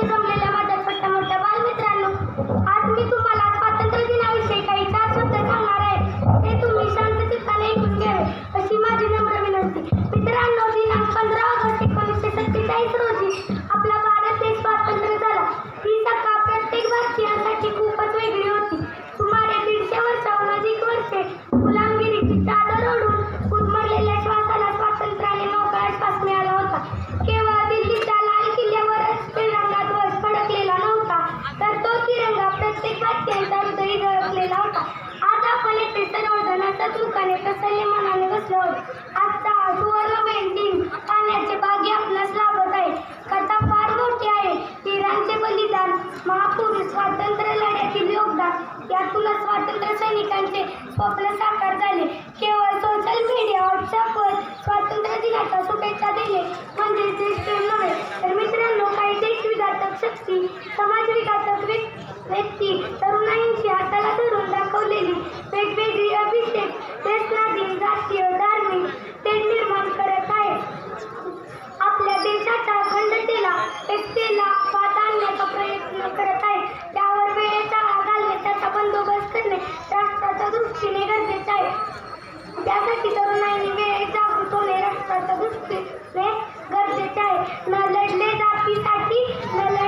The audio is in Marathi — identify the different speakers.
Speaker 1: इथे जमलेल्या आपण येथे सर्वजण सुखाने प्रसन्न मनाने बसलो आहोत आजचा हा सुवर्ण दिन पाण्याचे भाग्य आपणास लाभत आहे. कथा फार मोठी आहे. वीरांचे बलिदान महापुरुष स्वातंत्र्य लढ्यातील योगदान यातूनच स्वातंत्र्य सैनिकांचे स्वप्न साकार झाले. केवळ सोशल मीडिया व्हॉट्सअपवर स्वातंत्र्य दिनाच्या शुभेच्छा दिले म्हणजे देशप्रेम नव्हे तर मित्रांनो काही देश विघातक शक्ती समाजविघातक व्यक्- व्यक्ती तरुणाईंची हाताला विद्यार्थ्यांसाठी नल